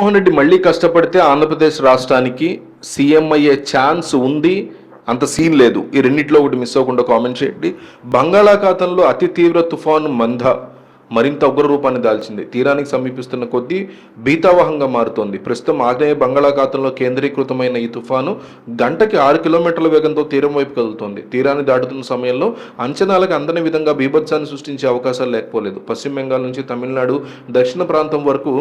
జగన్మోహన్ రెడ్డి మళ్ళీ కష్టపడితే ఆంధ్రప్రదేశ్ రాష్ట్రానికి సీఎం అయ్యే ఛాన్స్ ఉంది. అంత సీన్ లేదు. ఈ రెండింటిలో ఒకటి మిస్ అవ్వకుండా కామెంట్ చేయండి. బంగాళాఖాతంలో అతి తీవ్ర తుఫాను మంద మరింత ఉగ్ర రూపాన్ని దాల్చింది. తీరానికి సమీపిస్తున్న కొద్దీ భీతావహంగా మారుతోంది. ప్రస్తుతం ఆగ్నేయ బంగాళాఖాతంలో కేంద్రీకృతమైన ఈ తుఫాను గంటకి ఆరు కిలోమీటర్ల వేగంతో తీరం వైపు కదులుతోంది. తీరాన్ని దాటుతున్న సమయంలో అంచనాలకు అందని విధంగా బీభత్సాన్ని సృష్టించే అవకాశాలు లేకపోలేదు. పశ్చిమ బెంగాల్ నుంచి తమిళనాడు దక్షిణ ప్రాంతం వరకు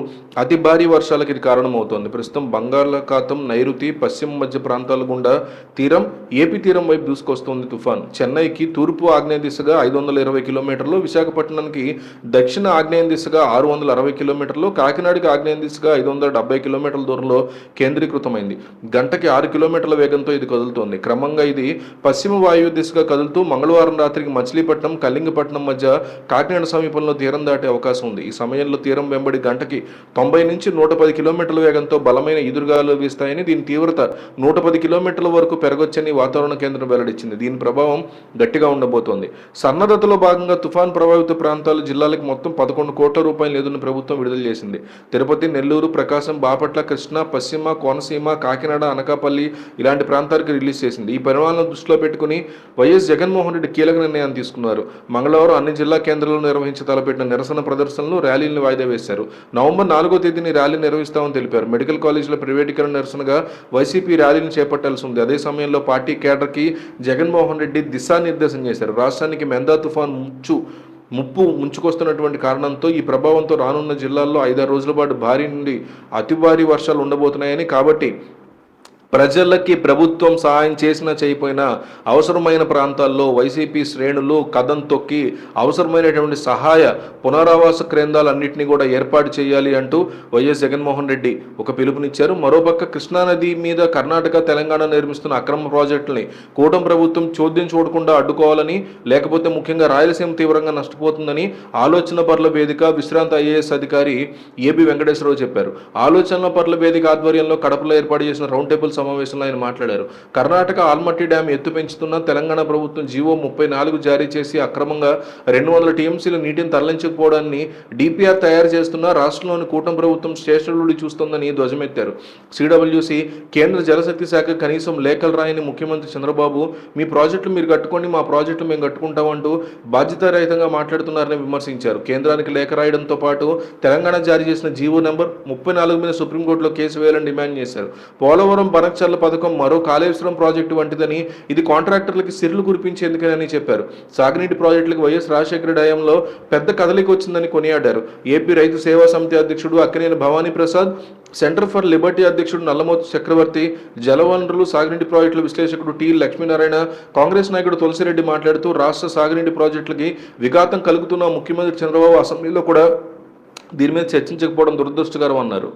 అతి భారీ వర్షాలకు ఇది కారణమవుతోంది. ప్రస్తుతం బంగాళాఖాతం నైరుతి పశ్చిమ మధ్య ప్రాంతాల గుండా తీరం ఏపీ తీరం వైపు దూసుకొస్తోంది తుఫాన్. చెన్నైకి తూర్పు ఆగ్నేయ దిశగా ఐదు వందల ఇరవై కిలోమీటర్లు విశాఖపట్నానికి దక్షిణ ఆగ్నేయం దిశగా ఆరు వందల అరవై కిలోమీటర్లు కాకినాడకి ఆగ్నేయ దిశగా ఐదు వందల డెబ్బై కిలోమీటర్ల దూరంలో కేంద్రీకృతమైంది. గంటకి ఆరు కిలోమీటర్ల వేగంతో ఇది కదులుతోంది. క్రమంగా ఇది పశ్చిమ వాయువ్య దిశగా కదులుతూ మంగళవారం రాత్రికి మచిలీపట్నం కళింగపట్నం మధ్య కాకినాడ సమీపంలో తీరం దాటే అవకాశం ఉంది. ఈ సమయంలో తీరం వెంబడి గంటకి తొంభై నుంచి నూట పది కిలోమీటర్ల వేగంతో బలమైన ఎదురుగాలు వీస్తాయని దీని తీవ్రత నూట పది కిలోమీటర్ల వరకు పెరగొచ్చని వాతావరణ కేంద్రం వెల్లడించింది. దీని ప్రభావం గట్టిగా ఉండబోతోంది. సన్నద్ధతలో భాగంగా తుఫాన్ ప్రభావిత ప్రాంతాలు జిల్లాలకు మొత్తం పదకొండు కోట్ల రూపాయల నిధులను ప్రభుత్వం విడుదల చేసింది. తిరుపతి నెల్లూరు ప్రకాశం బాపట్ల కృష్ణా పశ్చిమ కోనసీమ కాకినాడ అనకాపల్లి ఇలాంటి ప్రాంతాలకు రిలీజ్ చేసింది. ఈ పరిమాణాలను దృష్టిలో పెట్టుకుని వైఎస్ జగన్మోహన్ రెడ్డి కీలక నిర్ణయాన్ని తీసుకున్నారు. మంగళవారం అన్ని జిల్లా కేంద్రాల్లో నిర్వహించి తలపెట్టిన నిరసన ప్రదర్శనలు ర్యాలీలను వాయిదా వేశారు. నవంబర్ నాలుగో తేదీని ర్యాలీ నిర్వహిస్తామని తెలిపారు. మెడికల్ కాలేజీల ప్రైవేటీకరణ నిరసనగా వైసీపీ ర్యాలీని చేపట్టాల్సి ఉంది. అదే సమయంలో పార్టీ కేడర్కి జగన్మోహన్ రెడ్డి దిశానిర్దేశం చేశారు. రాష్ట్రానికి మెందా తుఫాన్ ముచ్చు ముప్పు ముంచుకొస్తున్నటువంటి కారణంతో ఈ ప్రభావంతో రానున్న జిల్లాల్లో ఐదారు రోజుల పాటు భారీ నుండి అతి భారీ వర్షాలు ఉండబోతున్నాయని కాబట్టి ప్రజలకి ప్రభుత్వం సహాయం చేసినా చేయకపోయినా అవసరమైన ప్రాంతాల్లో వైసీపీ శ్రేణులు కథం తొక్కి అవసరమైనటువంటి సహాయ పునరావాస కేంద్రాలన్నింటినీ కూడా ఏర్పాటు చేయాలి అంటూ వైఎస్ జగన్మోహన్ రెడ్డి ఒక పిలుపునిచ్చారు. మరోపక్క కృష్ణానది మీద కర్ణాటక తెలంగాణ నిర్మిస్తున్న అక్రమ ప్రాజెక్టుల్ని కూటమి ప్రభుత్వం చోద్యం చూడకుండా అడ్డుకోవాలని లేకపోతే ముఖ్యంగా రాయలసీమ తీవ్రంగా నష్టపోతుందని ఆలోచన పర్ల వేదిక విశ్రాంత ఐఏఎస్ అధికారి ఏబి వెంకటేశ్వరరావు చెప్పారు. ఆలోచనల పర్ల వేదిక ఆధ్వర్యంలో కడపలో ఏర్పాటు చేసిన రౌండ్ టేబుల్స్ సమావేశంలో ఆయన మాట్లాడారు. కర్ణాటక ఆల్మట్టి డ్యాం ఎత్తు పెంచుతున్న తెలంగాణ ప్రభుత్వం జీవో ముప్పై నాలుగు జారీ చేసి అక్రమంగా రెండు వందల టీఎంసీల నీటిని తరలించకపోవడాన్ని డిపిఆర్ తయారు చేస్తున్న రాష్ట్రంలోని కూటమి ప్రభుత్వం స్టేషన్లు చూస్తోందని ధ్వజమెత్తారు. సిడబ్ల్యూసి కేంద్ర జలశక్తి శాఖ కనీసం లేఖలు రాయని ముఖ్యమంత్రి చంద్రబాబు మీ ప్రాజెక్టులు మీరు కట్టుకోండి మా ప్రాజెక్టులు మేము కట్టుకుంటామంటూ బాధ్యతారహితంగా మాట్లాడుతున్నారని విమర్శించారు. కేంద్రానికి లేఖ రాయడంతో పాటు తెలంగాణ జారీ చేసిన జీవో నెంబర్ ముప్పై నాలుగు మీద సుప్రీంకోర్టులో కేసు వేయాలని డిమాండ్ చేశారు. పోలవరం బనక్చర్ల పథకం మరో కాళేశ్వరం ప్రాజెక్టు వంటిదని ఇది కాంట్రాక్టర్లకి సిర్లు కురిపించేందుకేనని చెప్పారు. సాగునీటి ప్రాజెక్టులకు వైఎస్ రాజశేఖర డయంలో పెద్ద కదలిక వచ్చిందని కొనియాడారు. ఏపీ రైతు సేవా సమితి అధ్యక్షుడు Akkineni Bhavani Prasad centre for liberty అధ్యక్షుడు నల్లమోతు చక్రవర్తి జలవనరులు సాగునీటి ప్రాజెక్టుల విశ్లేషకుడు టి లక్ష్మీనారాయణ కాంగ్రెస్ నాయకుడు తులసిరెడ్డి మాట్లాడుతూ రాష్ట్ర సాగునీటి ప్రాజెక్టులకి విఘాతం కలుగుతున్న ముఖ్యమంత్రి చంద్రబాబు అసెంబ్లీలో కూడా దీని మీద చర్చించకపోవడం దురదృష్టకరం అన్నారు.